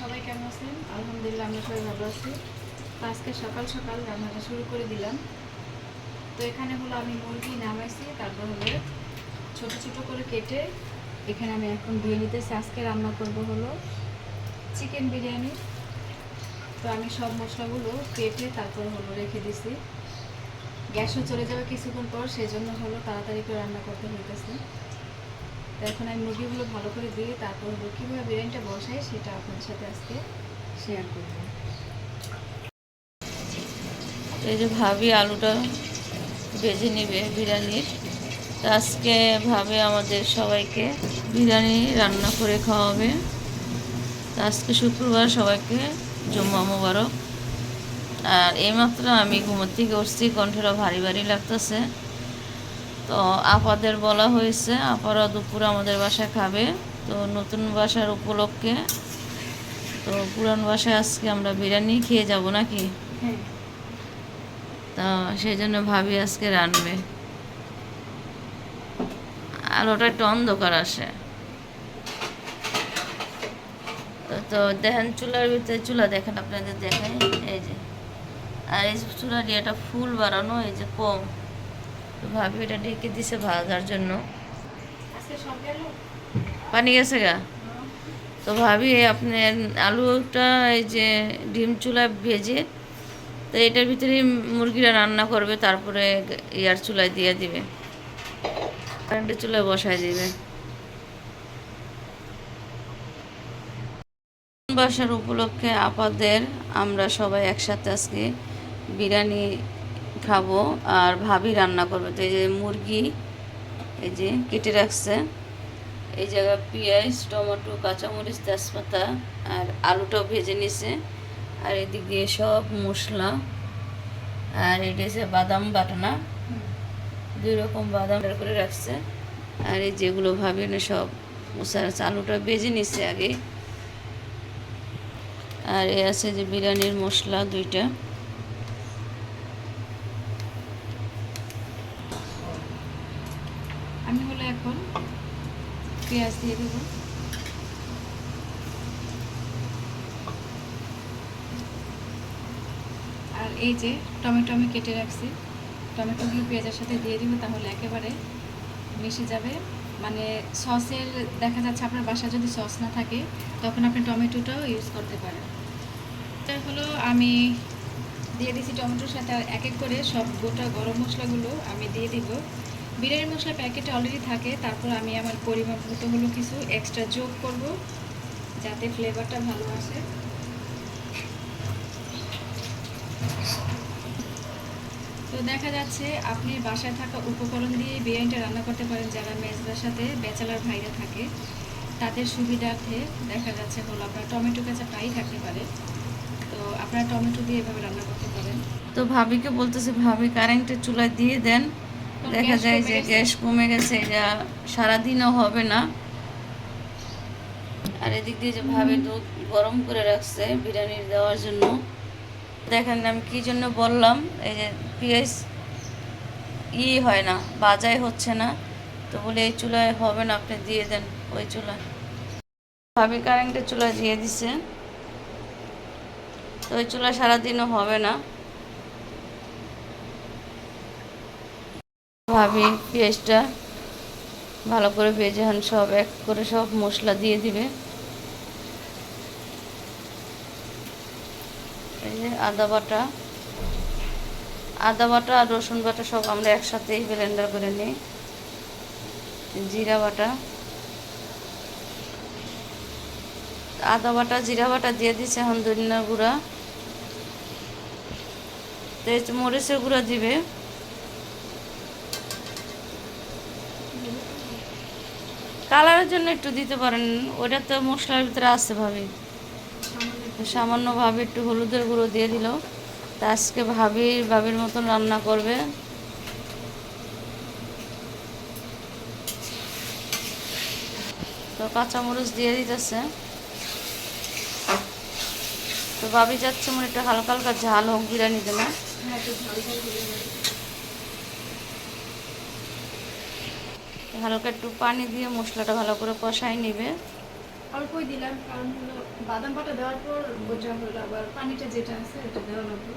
সবাই কেমন আছেন? আলহামদুলিল্লাহ, আমরা সবাই ভালো আছি। আজকে সকাল সকাল রান্নাটা শুরু করে দিলাম। তো এখানে হলো আমি মুরগি নামাইছি, তারপর হলো ছোট ছোট করে কেটে এখানে আমি এখন ধুয়ে নিতেছি। আজকে রান্না করব হলো চিকেন বিরিয়ানি। তো আমি সব মশলাগুলো কেটে তারপর হলো রেখে দিছি। গ্যাসও চলে যাবে কিছুক্ষণ পর সেই জন্য হলো তাড়াতাড়ি করে রান্না করতে হইতেছে। তো এখন আমি মুরগিগুলো ভালো করে দিয়ে তারপর হলো কীভাবে বিরিয়ানিটা বসাই সেটা আপনার সাথে আজকে শেয়ার করব। এই যে ভাবি আলুটা ভেজে নেবে বিরিয়ানির। আজকে ভাবে আমাদের সবাইকে বিরিয়ানি রান্না করে খাওয়াবে। আজকে শুক্রবার সবাইকে জুম্মা মোবারক। আর এইমাত্র আমি ঘুমোর থেকে কণ্ঠটা ভারী ভারী লাগতেছে। তো আপাদের বলা হয়েছে আপারা দুপুরে আমাদের বাসায় খাবে। তো নতুন বাসার উপলক্ষে তো পুরান বাসায় আজকে আমরা বিরিয়ানি খেয়ে যাব নাকি? হ্যাঁ। তা সেই জন্য ভাবি আজকে রানবে আর ওটা একটু অন্ধকার আসে। তো- তো দেখেন চুলার ভিতরে চুলা দেখেন আপনাদের দেখেন এই যে। আর এই চুলার ইয়েটা ফুল বাড়ানো এই যে কম। তো ভাবি এটা ঢেকে দিছে ভাজার জন্য। পানি গেছে গা? তো ভাবি, আপনি আলুটা এই যে ডিম চুলা ভেজে, তো এটার ভিতরে মুরগিরা রান্না করবে, তারপরে ইয়ার চুলায় দিয়ে দিবে। কারেন্টের চুলায় বসায় দিবে। বাসার উপলক্ষে আপাদের আমরা সবাই একসাথে আজকে বিরিয়ানি খাব আর ভাবি রান্না করবে। তো এই যে মুরগি, এই যে কেটে রাখছে। এই জায়গায় পেঁয়াজ, টমেটো, কাঁচামরিচ, তেজপাতা আর আলুটাও ভেজে নিছে। আর এদিক দিয়ে সব মশলা। আর এটা হচ্ছে বাদাম বাটনা। দুই রকম বাদাম করে রাখছে। আর এই যেগুলো ভাবি না সব আলুটা ভেজে নিচ্ছে আগে। আর এ আছে যে বিরিয়ানির মশলা দুইটা আমি হলো এখন পেঁয়াজ দিয়ে দেবো। আর এই যে টমেটো আমি কেটে রাখছি, টমেটোগুলো পেঁয়াজের সাথে দিয়ে দিব তাহলে একেবারে মিশে যাবে। মানে সসের দেখা যাচ্ছে আপনার বাসায় যদি সস না থাকে, তখন আপনি টমেটোটাও ইউজ করতে পারেন। এটা হলো আমি দিয়ে দিছি টমেটোর সাথে এক এক করে সব গোটা গরম মশলাগুলো আমি দিয়ে দিব। বিরিয়ানি মশলা প্যাকেটে অলরেডি থাকে, তারপর আমি আমার পরিমাপ মতো হলো কিছু এক্সট্রা যোগ করব, যাতে ফ্লেভারটা ভালো আসে। তো দেখা যাচ্ছে আপনি বাসায় থাকা উপকরণ দিয়ে বিরিয়ানিটা রান্না করতে পারেন যারা মেজদার সাথে ব্যাচেলার ভাইরা থাকে। তাদের সুবিধার্থে দেখা যাচ্ছে হলো আপনার টমেটো কাঁচা প্রায়ই থাকতে পারে। তো আপনারা টমেটো দিয়ে এভাবে রান্না করতে পারেন। তো ভাবিকে বলতেছে, ভাবি কারেন্টের চুলায় দিয়ে দেন। দেখা যায় যে গ্যাস কমে গেছে, এটা সারাদিনও হবে না। আর এদিক দিয়ে যে ভাবে দুধ গরম করে রাখছে বিরিয়ানি দেওয়ার জন্য। দেখেন আমি কি জন্য বললাম, এই যে পেঁয়াজ ই হয় না, বাজাই হচ্ছে না। তো বলে এই চুলায় হবে না, আপনি দিয়ে দেন ওই চুলায় ভাবি কারেন্টের চুলা দিয়ে দিছে। তো ওই চুলা সারাদিনও হবে না। ভাবি, পেঁয়াজটা ভালো করে ভেজে হান সব এক করে সব মশলা দিয়ে দিবে। এই যে আদা বাটা আদা বাটা আর রসুন বাটা সব আমরা একসাথেই ব্লেন্ডার করে নিই। জিরা বাটা। আদা বাটা, জিরা বাটা দিয়ে দিচ্ছে এখন ধনিয়ার গুঁড়া। তেজ মরিচের গুঁড়া দিবে। কালারের জন্য একটু দিতে পারেন। ওটা তো মশলার ভিতরে আছে ভাবি। সামান্যভাবে একটু হলুদের গুঁড়ো দিয়ে দিল। তা আজকে ভাবির ভাবির মতন রান্না করবে। তো কাঁচামরিচ দিয়ে দিতেছে। তো ভাবি যাচ্ছে মনে একটু হালকা হালকা ঝাল হোক বিরিয়ানিতে না হ্যাঁ একটু ঝাল ঝাল করে দেবেন। হালকা একটু পানি দিয়ে মশলাটা ভালো করে কষাই নিবে। অল্পই দিলাম, কারণ হলো বাদাম বাটা দেওয়ার পর বোঝা হলো আবার পানিটা যেটা আছে ওটা দেওয়া লাগবে।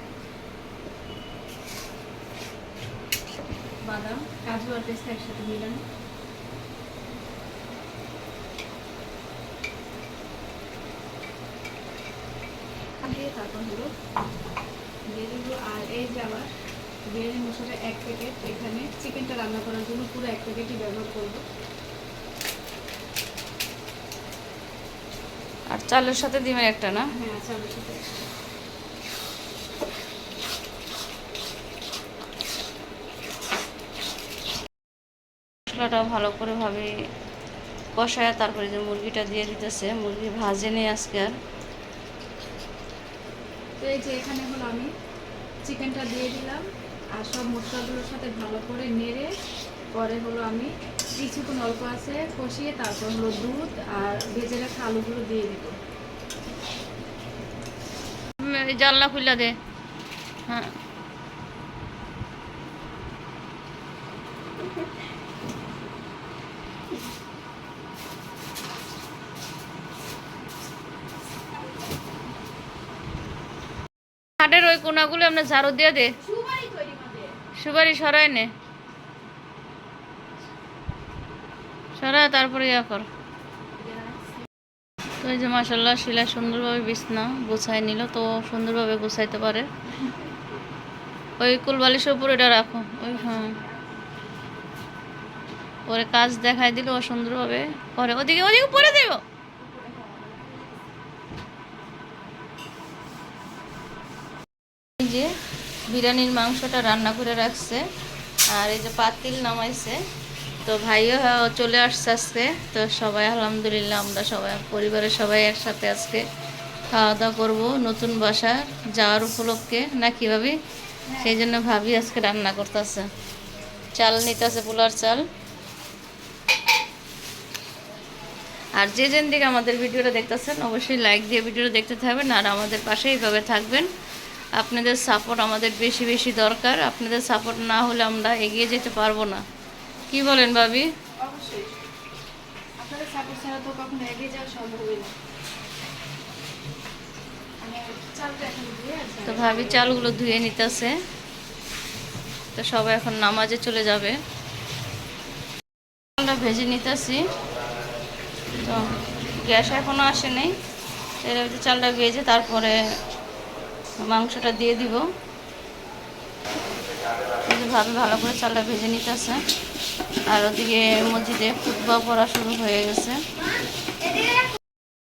বাদাম, কাজু আর পেস্তা একসাথে দিলাম। দিয়ে তারপর হলো দিয়ে দিব আর এই যে আবার বিরিয়ানি মশলাটা এক প্যাকেট এখানে চিকেনটা রান্না করার জন্য পুরো এক প্যাকেটই ব্যবহার করব। আর চালের সাথে ডিমের একটা না? হ্যাঁ চালের সাথে মশলাটা ভালো করে ভাবে কষায় তারপরে যে মুরগিটা দিয়ে দিতেছে মুরগি ভাজে নেই আজকে আর। তো এই যে এখানে হলো আমি চিকেনটা দিয়ে দিলাম। আর সব মশলাগুলোর সাথে ভালো করে নেড়ে পরে হলো আমি কিছুক্ষণ অল্প আছে কষিয়ে তারপর হলো দুধ আর ভেজে রাখা আলুগুলো দিয়ে দিব। জানলা খুলে দে। হ্যাঁ। হাটের ওই কোনাগুলো আমরা ঝাড়ু দিয়ে দে। সুপারি নে। সরাই, তারপরে ইয়া কর। তো এই যে মাসাল্লাহ শিলা সুন্দরভাবে বিছনা গোছাই নিল, তো সুন্দরভাবে গোছাইতে পারে। ওই কুলবালিশের উপর এটা রাখো। ওই হ্যাঁ। পরে কাজ দেখাই দিল, ও সুন্দরভাবে করে। ওদিকে ওদিকে পরে দেব। যে বিরিয়ানির মাংসটা রান্না করে রাখছে। আর এই যে পাতিল নামাইছে। তো ভাইও চলে আসছে আজকে। তো সবাই আলহামদুলিল্লাহ, আমরা সবাই, পরিবারের সবাই একসাথে আজকে খাওয়া দাওয়া করব নতুন বাসা যাওয়ার উপলক্ষে। না কীভাবে সেই জন্য ভাবি আজকে রান্না করতেছে। চাল নিতেছে পোলার চাল। আর যে যেন দিকে আমাদের ভিডিওটা দেখতেছেন, অবশ্যই লাইক দিয়ে ভিডিওটা দেখতে থাকবেন। আর আমাদের পাশে এইভাবে থাকবেন। আপনাদের সাপোর্ট আমাদের বেশি বেশি দরকার। আপনাদের সাপোর্ট না হলে আমরা এগিয়ে যেতে পারব না। কি বলেন ভাবি? ছাড়া তো ভাবি চালগুলো ধুয়ে নিতেছে। তো সবাই এখন নামাজে চলে যাবে। চালটা ভেজে নিতেছি। তো গ্যাস এখনও আসে নাই চালটা ভেজে তারপরে মাংসটা দিয়ে দিব। ভাবি ভালো করে চালটা ভেজে নিতেছে। আর ওদিকে মসজিদে ফুটবল পড়া শুরু হয়ে গেছে।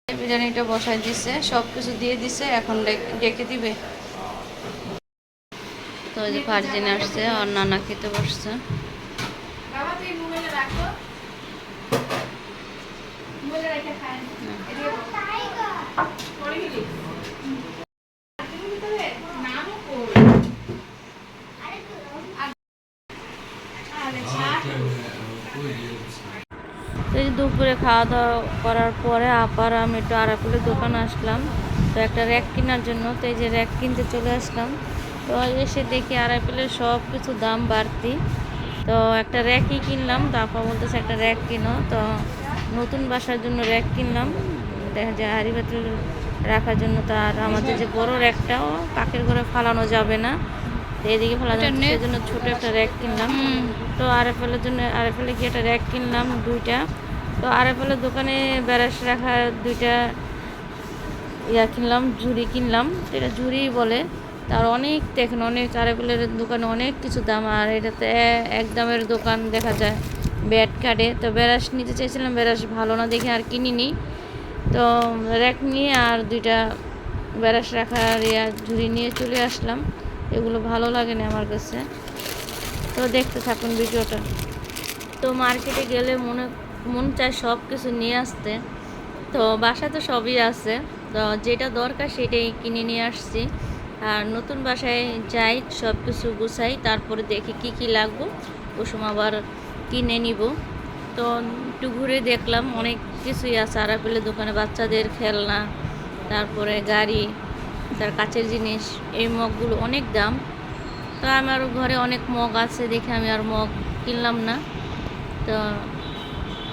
বিরিয়ানিটা বসাই দিছে সব কিছু দিয়ে দিছে এখন ডেকে- ডেকে দিবে। তো ওই যে ফার্জিন আসছে আর নানা খেতে বসছে। বাবা তুই মোবাইলে রাখো মোবাইলে রেখে খায় না এদিকে বল। পরে গেলি? তুমি ভিতরে? নামও কই? আরে ছাড়। তো এই যে দুপুরে খাওয়া দাওয়া করার পরে আবার আমি একটু আরাকুলের দোকান আসলাম। তো একটা র্যাক কেনার জন্য তো এই যে র্যাক কিনতে চলে আসলাম। তো এসে দেখি আরাকুলের সব কিছু দাম বাড়তি। তো একটা র্যাকই কিনলাম তো আপা বলতেছে একটা র্যাক কিনো। তো নতুন বাসার জন্য র্যাক কিনলাম। দেখা যায় হাড়ি বাতিল রাখার জন্য তো আর আমাদের যে বড় র্যাকটাও পাকের ঘরে ফালানো যাবে না। এদিকে ফেলা যাবে না, সেজন্য ছোট একটা র্যাক কিনলাম। তো আর আরএফএলের জন্য আর আরএফএলে কি একটা র্যাক কিনলাম দুইটা। তো আর আরএফএলের দোকানে ব্যারাস রাখা দুইটা ইয়া কিনলাম, ঝুড়ি কিনলাম। এটা ঝুড়িই বলে। তার অনেক দেখেন অনেক আর আরএফএলের দোকানে অনেক কিছু দাম। আর এটাতে এক দামের দোকান দেখা যায় ব্যাট কাটে। তো ব্যারাস নিতে চাইছিলাম ব্যারাস ভালো না দেখে আর কিনিনি। তো র্যাক নিয়ে আর দুইটা ব্যারাস রাখার ইয়া ঝুড়ি নিয়ে চলে আসলাম। এগুলো ভালো লাগে না আমার কাছে। তো দেখতে থাকুন ভিডিওটা। তো মার্কেটে গেলে মনে মন চায় সব কিছু নিয়ে আসতে। তো বাসায় তো সবই আছে। তো যেটা দরকার সেটাই কিনে নিয়ে আসছি। আর নতুন বাসায় যাই সব কিছু গুছাই, তারপরে দেখি কি কি লাগবে। ও সময় আবার কিনে নিব। তো একটু ঘুরে দেখলাম, অনেক কিছুই আছে। আরাপেলের দোকানে বাচ্চাদের খেলনা, তারপরে গাড়ি, তার কাচের জিনিস, এই মগগুলো অনেক দাম। তো আমার ঘরে অনেক মগ আছে, দেখে আমি আর মগ কিনলাম না। তো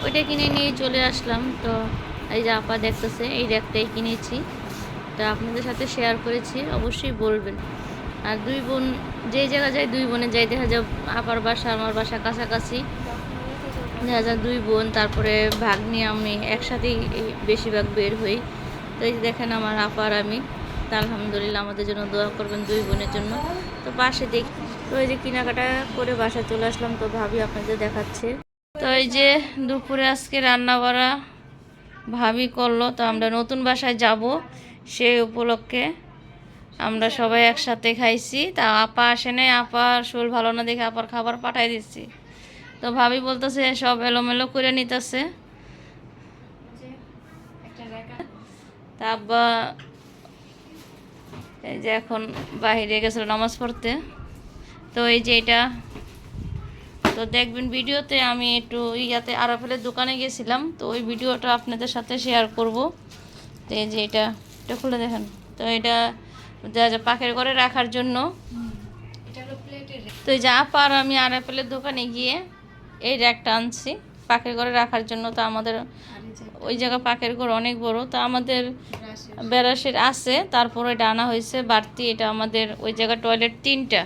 ওইটা কিনে নিয়ে চলে আসলাম। তো এই যে আপা দেখতেছে, এই র্যাকটাই কিনেছি। তা আপনাদের সাথে শেয়ার করেছি, অবশ্যই বলবেন। আর দুই বোন, যেই জায়গা যায় দুই বোনে যাই দেখা যায় আপার বাসা, আমার বাসা কাছাকাছি। দেখা যায় দুই বোন, তারপরে ভাগ নিয়ে আমি একসাথেই বেশিরভাগ বের হই। তো এই দেখেন আমার আপার আমি। তা আলহামদুলিল্লাহ আমাদের জন্য দোয়া করবেন দুই বোনের জন্য। তো পাশে দেখি, তো এই যে কেনাকাটা করে বাসায় চলে আসলাম। তো ভাবি আপনাদের দেখাচ্ছে। তো এই যে দুপুরে আজকে রান্না করা ভাবি করল, তো আমরা নতুন বাসায় যাব সেই উপলক্ষে। আমরা সবাই একসাথে খাইছি। তা আপা আসে নাই আপার শরীর ভালো না দেখে আপার খাবার পাঠাই দিচ্ছি। তো ভাবি বলতেছে, সব এলোমেলো করে নিতেছে। তা আব্বা এই যে এখন বাহিরে গেছিল নামাজ পড়তে। তো এই যে এটা তো দেখবেন ভিডিওতে আমি একটু ইয়াতে আরাফেলের দোকানে গেছিলাম তো ওই ভিডিওটা আপনাদের সাথে শেয়ার করব। তো এই যে এটা এটা খুলে দেখেন। তো এটা যা যা পাখের ঘরে রাখার জন্য। তো এই যে আপা আমি আরাফেলের দোকানে গিয়ে এই র্যাকটা আনছি পাখের ঘরে রাখার জন্য। তো আমাদের ওই জায়গা পাখের ঘর অনেক বড় তো আমাদের বেরাসের আছে তারপর এটা আনা হয়েছে বাড়তি। এটা আমাদের ওই জায়গা টয়লেট তিনটা।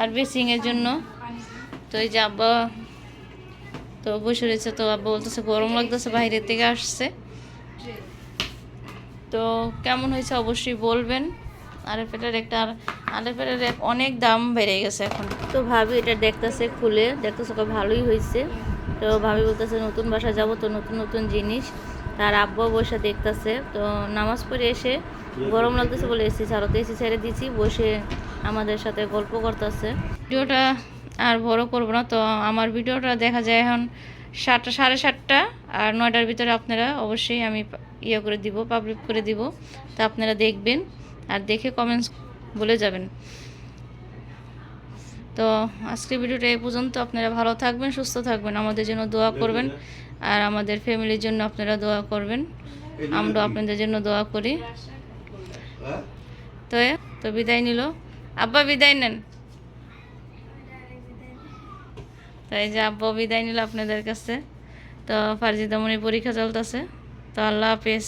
আর বেসিংয়ের জন্য। তো এই যে আব্বা তো বসে রয়েছে, তো আব্বা বলতেছে, গরম লাগতেছে, বাইরের থেকে আসছে। তো কেমন হয়েছে অবশ্যই বলবেন। আরএফেটার একটা আর আরএফেটার অনেক দাম বেড়ে গেছে এখন। তো ভাবি এটা দেখতেছে খুলে, দেখতেছে ভালোই হয়েছে। তো ভাবি বলতেছে, নতুন বাসা যাব তো নতুন নতুন জিনিস। তার আব্বা বসে দেখতেছে। তো নামাজ পড়ে এসে, গরম লাগতেছে বলে এসি ছাড়াতে এসি ছেড়ে দিছি। বসে আমাদের সাথে গল্প করতেছে। ভিডিওটা আর বড় করব না, তো আমার ভিডিওটা দেখা যায় এখন সাতটা, সাড়ে সাতটা, আর নয়টার ভিতরে আপনারা অবশ্যই আমি ইয়ে করে দিব পাবলিক করে দিব, তা আপনারা দেখবেন আর দেখে কমেন্টস বলে যাবেন। তো আজকের ভিডিওটা এই পর্যন্ত, আপনারা ভালো থাকবেন, সুস্থ থাকবেন, আমাদের জন্য দোয়া করবেন, আর আমাদের ফ্যামিলির জন্য আপনারা দোয়া করবেন আমরা আপনাদের জন্য দোয়া করি। তো তো বিদায় নিল। আব্বা বিদায় নেন। তাই যে আব্বা বিদায় নিল আপনাদের কাছে। তো ফারজিদামণির পরীক্ষা চলতেছে। তো আল্লাহ হাফেজ।